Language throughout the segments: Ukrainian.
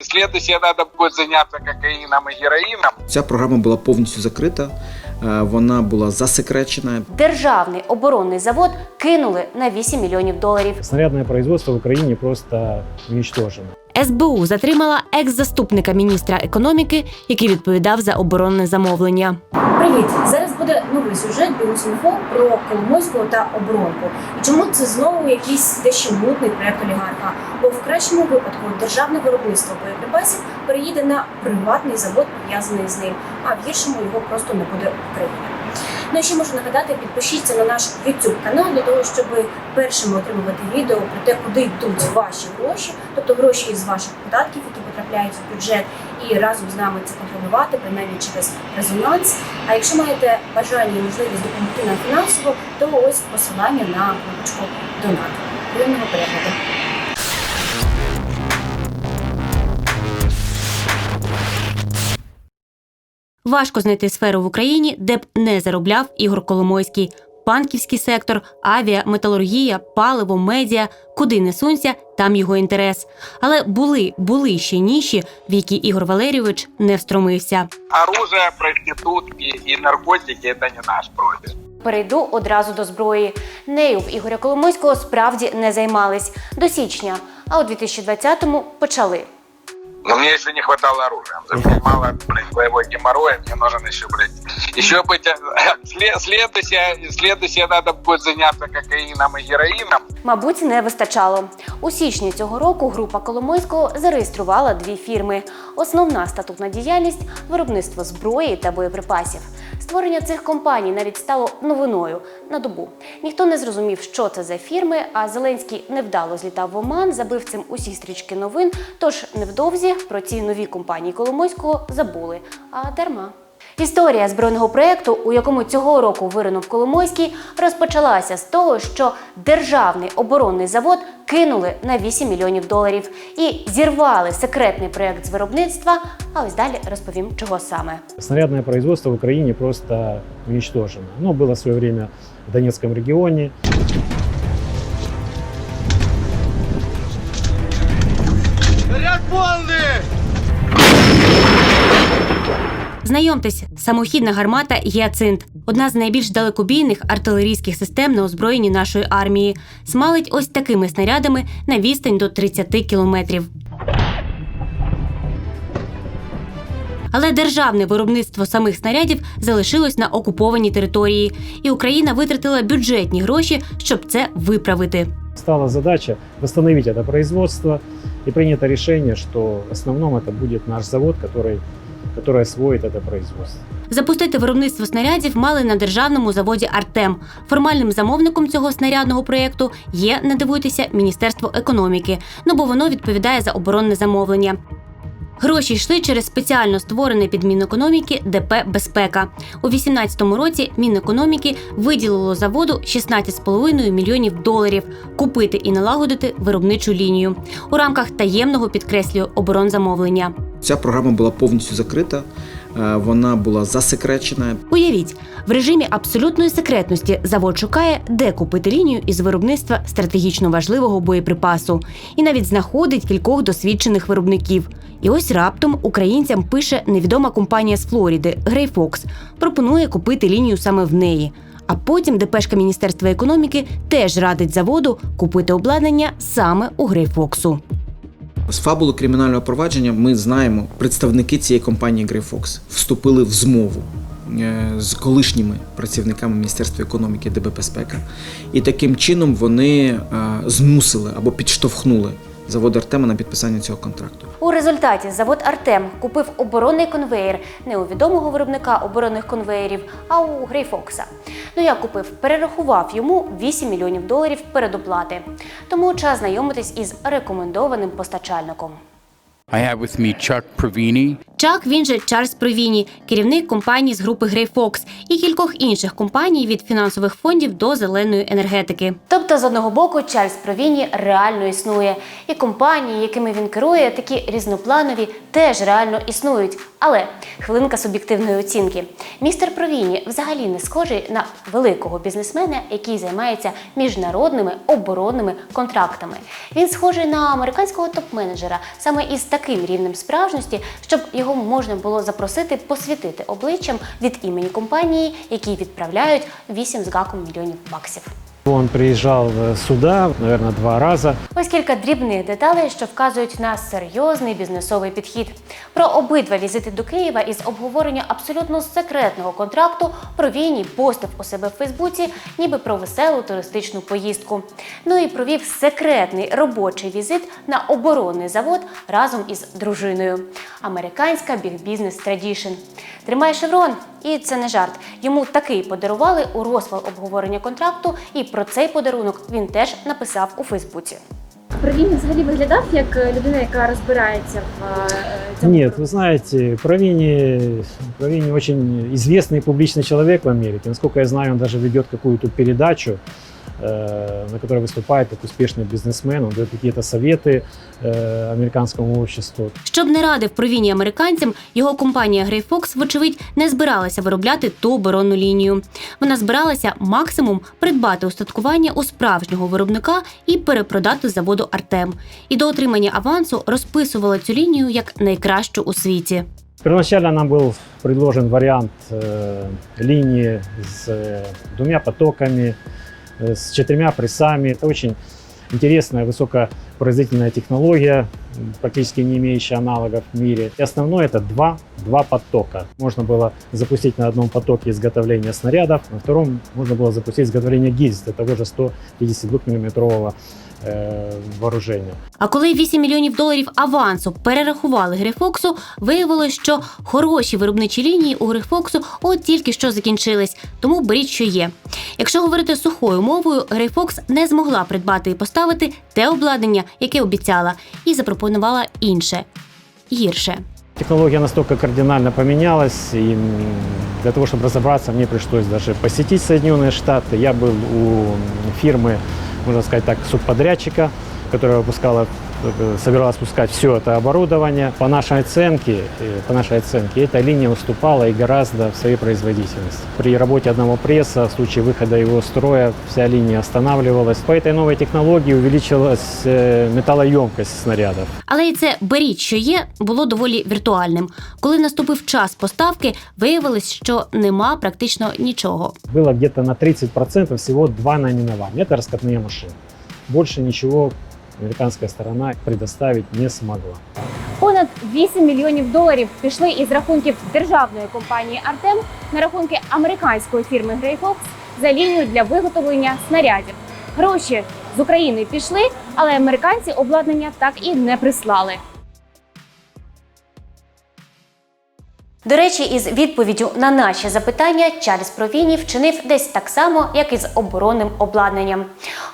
Следующее надо будет заняться кокаином и героїном. Ця програма була повністю закрита, е, вона була засекречена. Державний оборонний завод кинули на 8 мільйонів доларів. Снарядне производство в Україні просто уничтожено. СБУ затримала екс-заступника міністра економіки, який відповідав за оборонне замовлення. Привіт! Зараз буде новий сюжет Білусінфо про Коломойського та оборонку. І чому це знову якийсь дещо мутний проект олігарха? Бо в кращому випадку державне виробництво боєприпасів переїде на приватний завод, пов'язаний з ним, а в гіршому його просто не буде в Україні. Ну і ще можу нагадати, підпишіться на наш YouTube канал для того, щоб першими отримувати відео про те, куди йдуть ваші гроші, тобто гроші із ваших податків, які потрапляють в бюджет, і разом з нами це контролювати, принаймні через резонанс. А якщо маєте бажання і можливість допомогти нам фінансово, то ось посилання на кнопочку Донат. Приємного перегляду. Важко знайти сферу в Україні, де б не заробляв Ігор Коломойський. Банківський сектор, авіа, металургія, паливо, медіа, куди не сунься, там його інтерес. Але були, були ще ніші, в які Ігор Валерійович не встромився. Оружие, проститутки и наркотики – это не наш профиль. Перейду одразу до зброї. Нею в Ігоря Коломойського справді не займались до січня, а у 2020-му почали. Но мне еще не хватало оружия. Мало, блядь, боевой геморроя, мне нужен еще, блядь, еще быть... э, след- Следующее, следующее надо будет заняться кокаином и героином. Мабуть, не вистачало. У січні цього року група Коломойського зареєструвала дві фірми. Основна статутна діяльність виробництво зброї та боєприпасів. Створення цих компаній навіть стало новиною на добу. Ніхто не зрозумів, що це за фірми. А Зеленський невдало злітав в Оман, забив цим усі стрічки новин. Тож невдовзі про ці нові компанії Коломойського забули. А дарма. Історія збройного проєкту, у якому цього року виринув Коломойський, розпочалася з того, що державний оборонний завод кинули на 8 мільйонів доларів і зірвали секретний проєкт з виробництва. А ось далі розповім, чого саме. Снарядное производство в Украине просто уничтожено. Оно было в свое время в Донецком регионе. Знайомтесь, самохідна гармата Гіацинт одна з найбільш далекобійних артилерійських систем на озброєнні нашої армії. Смалить ось такими снарядами на відстань до 30 кілометрів. Але державне виробництво самих снарядів залишилось на окупованій території, і Україна витратила бюджетні гроші, щоб це виправити. Стала задача восстановить это производство. И принято решение, что в основном это будет наш завод, который, который освоит это производство. Запустити виробництво снарядів мали на державному заводі Артем. Формальним замовником цього снарядного проєкту є, не дивуйтеся, Міністерство економіки. Ну бо воно відповідає за оборонне замовлення. Гроші йшли через спеціально створене під Мінекономіки ДП Безпека. У 2018 році Мінекономіки виділило заводу 16,5 мільйонів доларів купити і налагодити виробничу лінію у рамках таємного підкреслюю оборонзамовлення. Ця програма була повністю закрита, е, вона була засекречена. Уявіть, в режимі абсолютної секретності завод шукає, де купити лінію із виробництва стратегічно важливого боєприпасу, і навіть знаходить кількох досвідчених виробників. І ось раптом українцям пише невідома компанія з Флоріди Грей Фокс, пропонує купити лінію саме в неї. А потім депешка Міністерства економіки теж радить заводу купити обладнання саме у Грей Фоксу. З фабули кримінального провадження ми знаємо, представники цієї компанії Fox вступили в змову е, з колишніми працівниками Міністерства економіки ДБ Безпека. І таким чином вони е, змусили або підштовхнули завод Артема на підписання цього контракту. У результаті завод Артем купив оборонний конвеєр не у відомого виробника оборонних конвеєрів, а у Грейфокса. Ну я купив, перерахував йому 8 мільйонів доларів передоплати. Тому час знайомитись із рекомендованим постачальником. I have with me Chuck Pravini. Чак, він же Чарльз Провіні, керівник компанії з групи Grey Fox і кількох інших компаній від фінансових фондів до зеленої енергетики. Тобто, з одного боку, Чарльз Провіні реально існує, і компанії, якими він керує, такі різнопланові, теж реально існують. Але хвилинка суб'єктивної оцінки. Містер Провіні взагалі не схожий на великого бізнесмена, який займається міжнародними оборонними контрактами. Він схожий на американського топ-менеджера саме із таким рівнем справжності, щоб його можна було запросити посвітити обличчям від імені компанії, які відправляють 8 з гаком мільйонів баксів. Он приезжал э, сюда, наверное, два раза. Ось кілька дрібних деталей, що вказують на серйозний бізнесовий підхід. Про обидва візити до Києва із обговорення абсолютно секретного контракту про війні постив у себе в Фейсбуці, ніби про веселу туристичну поїздку. Ну і провів секретний робочий візит на оборонний завод разом із дружиною. Американська біг-бізнес традішн. Тримай шеврон, і це не жарт. Йому такий подарували у розпал обговорення контракту, і про цей подарунок він теж написав у Фейсбуці. Провін взагалі виглядав як е, людина, яка розбирається в е, цьому. Нет, вы знаете, Провини, Провини очень известный публичный человек в Америке. Насколько я знаю, он даже ведет какую-то передачу, э, на которой выступает как успешный бизнесмен. Он дает какие-то советы э, американскому обществу. Щоб не радив провінні американцям, його компанія Grey Fox, вочевидь, не збиралася виробляти ту оборонну лінію. Вона збиралася максимум придбати устаткування у справжнього виробника і перепродати заводу Артем. І до отримання авансу розписувала цю лінію як найкращу у світі. Первоначально нам был предложен вариант э, линии с э, двумя потоками, э, с четырьмя прессами. Это очень интересная высокопроизводительная технология, практически не имеющая аналогов в мире. И основное это два, два потока. Можно было запустить на одном потоке изготовление снарядов, на втором можно было запустить изготовление гильз для того же 152 миллиметрового э, вооружения. А коли 8 мільйонів доларів авансу перерахували Грифоксу, виявилось, що хороші виробничі лінії у Грифоксу от тільки що закінчились, тому беріть, що є. Якщо говорити сухою мовою, Грейфокс не змогла придбати і поставити те обладнання, яке обіцяла, і запропонувала інше гірше. Технология настолько кардинально поменялась, и м, для того, чтобы разобраться, мне пришлось даже посетить Соединенные Штаты. Я был у фирмы, можно сказать так, субподрядчика, которая выпускала, э, собиралась пускать все это оборудование. По нашей оценке, э, по нашей оценке, эта линия уступала и гораздо в своей производительности. При работе одного пресса, в случае выхода его из строя, вся линия останавливалась. По этой новой технологии увеличилась э, металлоемкость снарядов. Але й це беріть, що є, було доволі віртуальним. Коли наступив час поставки, виявилось, що нема практично нічого. было где-то на 30% всего два наименования. Это раскатные машины. Больше ничего американская сторона предоставить не смогла. Понад 8 мільйонів доларів пішли із рахунків державної компанії Артем на рахунки американської фірми Грейфокс за лінію для виготовлення снарядів. Гроші з України пішли, але американці обладнання так і не прислали. До речі, із відповіддю на наші запитання Чарльз Провіні вчинив десь так само, як і з оборонним обладнанням.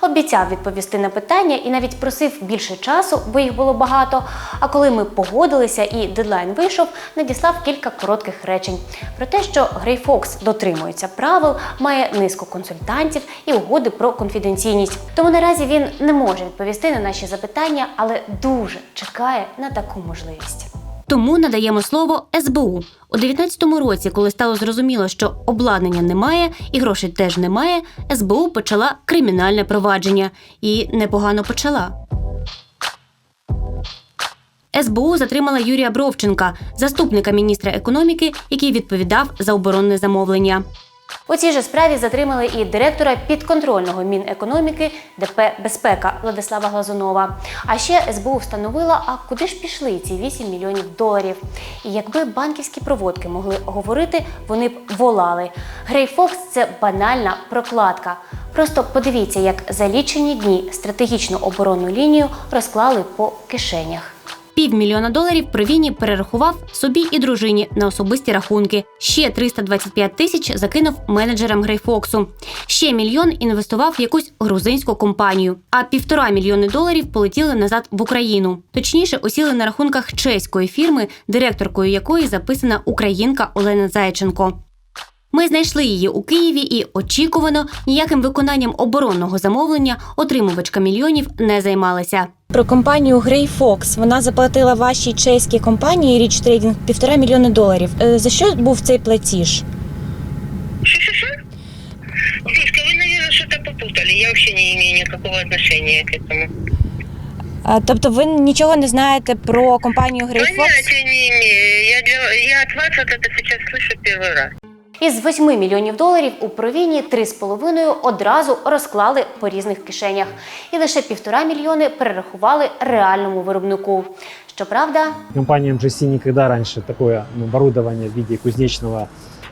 Обіцяв відповісти на питання і навіть просив більше часу, бо їх було багато. А коли ми погодилися і дедлайн вийшов, надіслав кілька коротких речень про те, що Грей Фокс дотримується правил, має низку консультантів і угоди про конфіденційність. Тому наразі він не може відповісти на наші запитання, але дуже чекає на таку можливість. Тому надаємо слово СБУ. У 19-му році, коли стало зрозуміло, що обладнання немає і грошей теж немає, СБУ почала кримінальне провадження і непогано почала. СБУ затримала Юрія Бровченка, заступника міністра економіки, який відповідав за оборонне замовлення. У цій же справі затримали і директора підконтрольного Мінекономіки ДП Безпека Владислава Глазунова. А ще СБУ встановила, а куди ж пішли ці 8 мільйонів доларів. І якби банківські проводки могли говорити, вони б волали. Грей Фокс це банальна прокладка. Просто подивіться, як за лічені дні стратегічну оборонну лінію розклали по кишенях. Півмільйона доларів Провіні перерахував собі і дружині на особисті рахунки. Ще 325 тисяч закинув менеджерам Грейфоксу. Ще мільйон інвестував в якусь грузинську компанію. А півтора мільйони доларів полетіли назад в Україну. Точніше, осіли на рахунках чеської фірми, директоркою якої записана українка Олена Зайченко. Ми знайшли її у Києві і очікувано ніяким виконанням оборонного замовлення отримувачка мільйонів не займалася Про компанію Grey Fox. Вона заплатила вашій чеській компанії Rich Trading півтора мільйони доларів. Е, За що був цей платіж? Что-что-что? Лизка, вы, наверное, что-то попутали. Я вообще не имею никакого отношения к этому. А, Тобто ви нічого не знаєте про компанію Grey Fox? Понятия не имею. Я, для... я от вас вот это сейчас слышу первый раз. Із 8 мільйонів доларів у провіні 3,5 одразу розклали по різних кишенях, і лише півтора мільйони перерахували реальному виробнику. Щоправда, Компания MGC никогда раньше такое ну, оборудование в виде кузнечного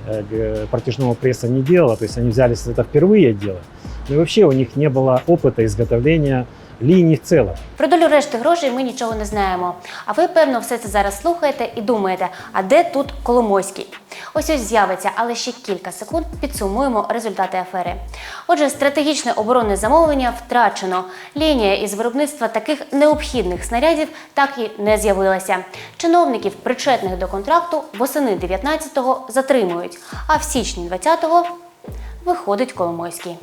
э, г- протяжного пресса не делала, то есть они взялись это впервые делать. Ну и вообще у них не было опыта изготовления линий в целом. про долю решти грошей ми нічого не знаємо. А ви, певно, все це зараз слухаєте і думаєте, а де тут Коломойський? Ось ось з'явиться, але ще кілька секунд підсумуємо результати афери. Отже, стратегічне оборонне замовлення втрачено. Лінія із виробництва таких необхідних снарядів так і не з'явилася. Чиновників, причетних до контракту, восени 19-го затримують, а в січні 20-го виходить Коломойський.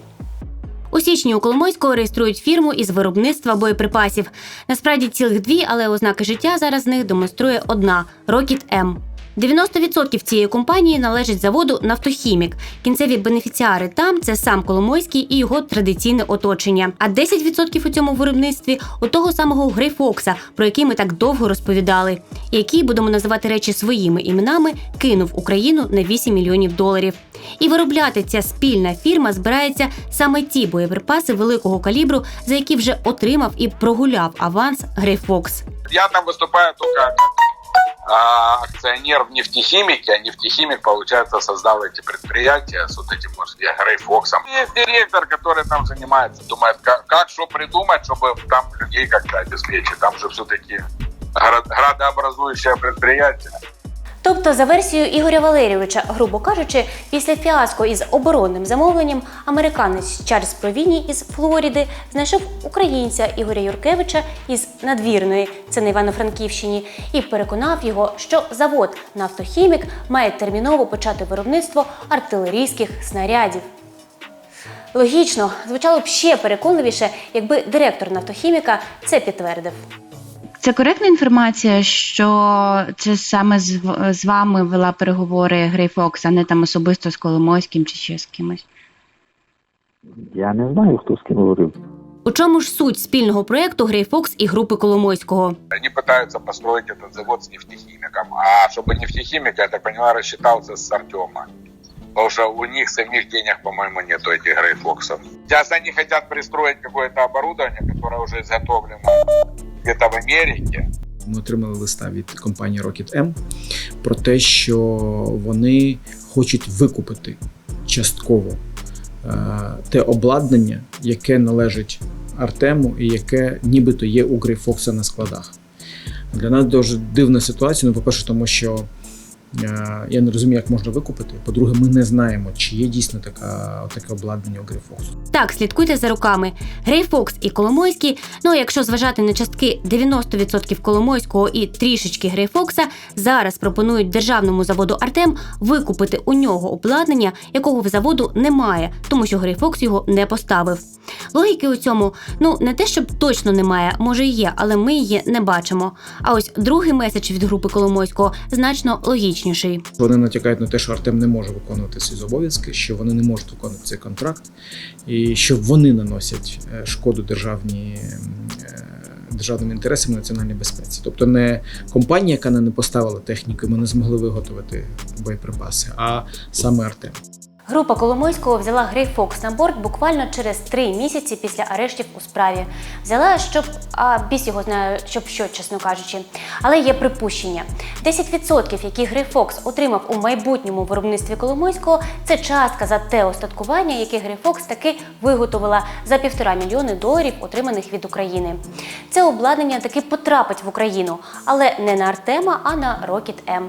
У січні у Коломойського реєструють фірму із виробництва боєприпасів. Насправді цілих дві, але ознаки життя зараз з них демонструє одна Рокіт M. 90% цієї компанії належить заводу Нафтохімік. Кінцеві бенефіціари там це сам Коломойський і його традиційне оточення. А 10% у цьому виробництві у того самого Грейфокса, про який ми так довго розповідали, який будемо називати речі своїми іменами, кинув Україну на 8 мільйонів доларів. І виробляти ця спільна фірма збирається саме ті боєприпаси великого калібру, за які вже отримав і прогуляв аванс Грейфокс. Я там выступаю только как а, акционер в нефтехимике, а нефтехимик, получается, создал эти предприятия с вот этим, может, я Грейфоксом. Есть директор, который там занимается, думает, как, как что придумать, чтобы там людей как-то обеспечить. Там же все-таки градообразующее предприятие. Тобто, за версією Ігоря Валерійовича, грубо кажучи, після фіаско із оборонним замовленням американець Чарльз Провіні із Флоріди знайшов українця Ігоря Юркевича із надвірної, це на Івано-Франківщині, і переконав його, що завод Нафтохімік має терміново почати виробництво артилерійських снарядів. Логічно, звучало б ще переконливіше, якби директор нафтохіміка це підтвердив. Це коректна інформація, що це саме з, з вами вела переговори Грей Фокс, а не там особисто з Коломойським чи ще з кимось. Я не знаю, хто з ким говорив. У чому ж суть спільного проєкту Грейфокс і групи Коломойського? Они пытаются построить этот завод с нефтехимиком. А чтобы нефтехимик, я так понимаю, рассчитался с Артема. Потому что у них самих денег, по-моему, нету этих грейфоксов. Сейчас они хотят пристроить какое-то оборудование, которое уже изготовлено где-то в Америке. Ми отримали листа від компанії Rocket M про те, що вони хочуть викупити частково е, те обладнання, яке належить Артему і яке нібито є у Грейфокса на складах. Для нас дуже дивна ситуація. Ну, по-перше, тому що я не розумію, як можна викупити. По-друге, ми не знаємо, чи є дійсно така, таке обладнання у Грейфоксу. Так, слідкуйте за руками. Грейфокс і Коломойський. Ну, якщо зважати на частки 90% Коломойського і трішечки Грейфокса, зараз пропонують державному заводу Артем викупити у нього обладнання, якого в заводу немає, тому що Грейфокс його не поставив. Логіки у цьому, ну не те, щоб точно немає, може і є, але ми її не бачимо. А ось другий меседж від групи Коломойського значно логічніший. Вони натякають на те, що Артем не може виконувати свої зобов'язки, що вони не можуть виконувати цей контракт, і що вони наносять е, шкоду державні, е, державним інтересам національній безпеці. Тобто не компанія, яка не поставила техніку, ми не змогли виготовити боєприпаси, а саме Артем. Група Коломойського взяла Грей Фокс на борт буквально через три місяці після арештів у справі. Взяла, щоб а біс його знає, щоб що, чесно кажучи. Але є припущення: 10%, які Грей Фокс отримав у майбутньому виробництві Коломойського, це частка за те остаткування, яке Грей Фокс таки виготовила за півтора мільйони доларів, отриманих від України. Це обладнання таки потрапить в Україну, але не на Артема, а на Rocket M.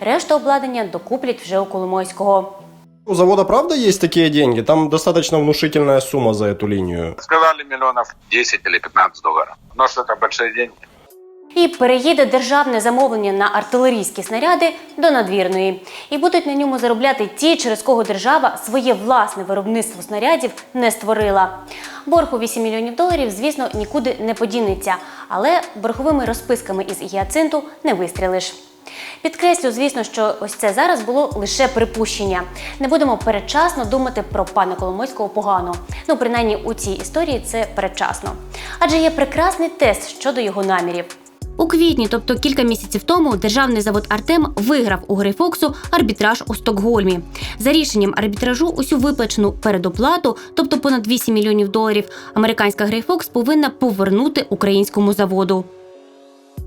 Решту обладнання докуплять вже у Коломойського. У завода правда есть такие деньги? Там достаточно внушительная сумма за эту линию. Сказали миллионов 10 или 15 долларов. Но что это большие деньги. І переїде державне замовлення на артилерійські снаряди до надвірної. І будуть на ньому заробляти ті, через кого держава своє власне виробництво снарядів не створила. Борг у 8 мільйонів доларів, звісно, нікуди не подінеться, але борговими розписками із гіацинту не вистрілиш. Підкреслю, звісно, що ось це зараз було лише припущення. Не будемо передчасно думати про пана Коломойського погано. Ну, принаймні у цій історії це передчасно. Адже є прекрасний тест щодо його намірів. У квітні, тобто кілька місяців тому, державний завод Артем виграв у Грейфоксу арбітраж у Стокгольмі. За рішенням арбітражу, усю виплачену передоплату, тобто понад 8 мільйонів доларів, американська Грейфокс повинна повернути українському заводу.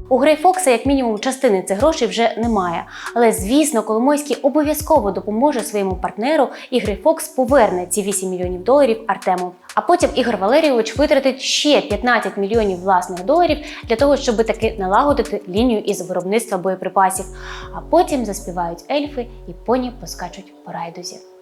У Грейфокса, як мінімум, частини цих грошей вже немає. Але звісно, Коломойський обов'язково допоможе своєму партнеру, і Грейфокс поверне ці 8 мільйонів доларів Артему. А потім Ігор Валерійович витратить ще 15 мільйонів власних доларів для того, щоб таки налагодити лінію із виробництва боєприпасів. А потім заспівають ельфи і поні поскачуть по райдузі.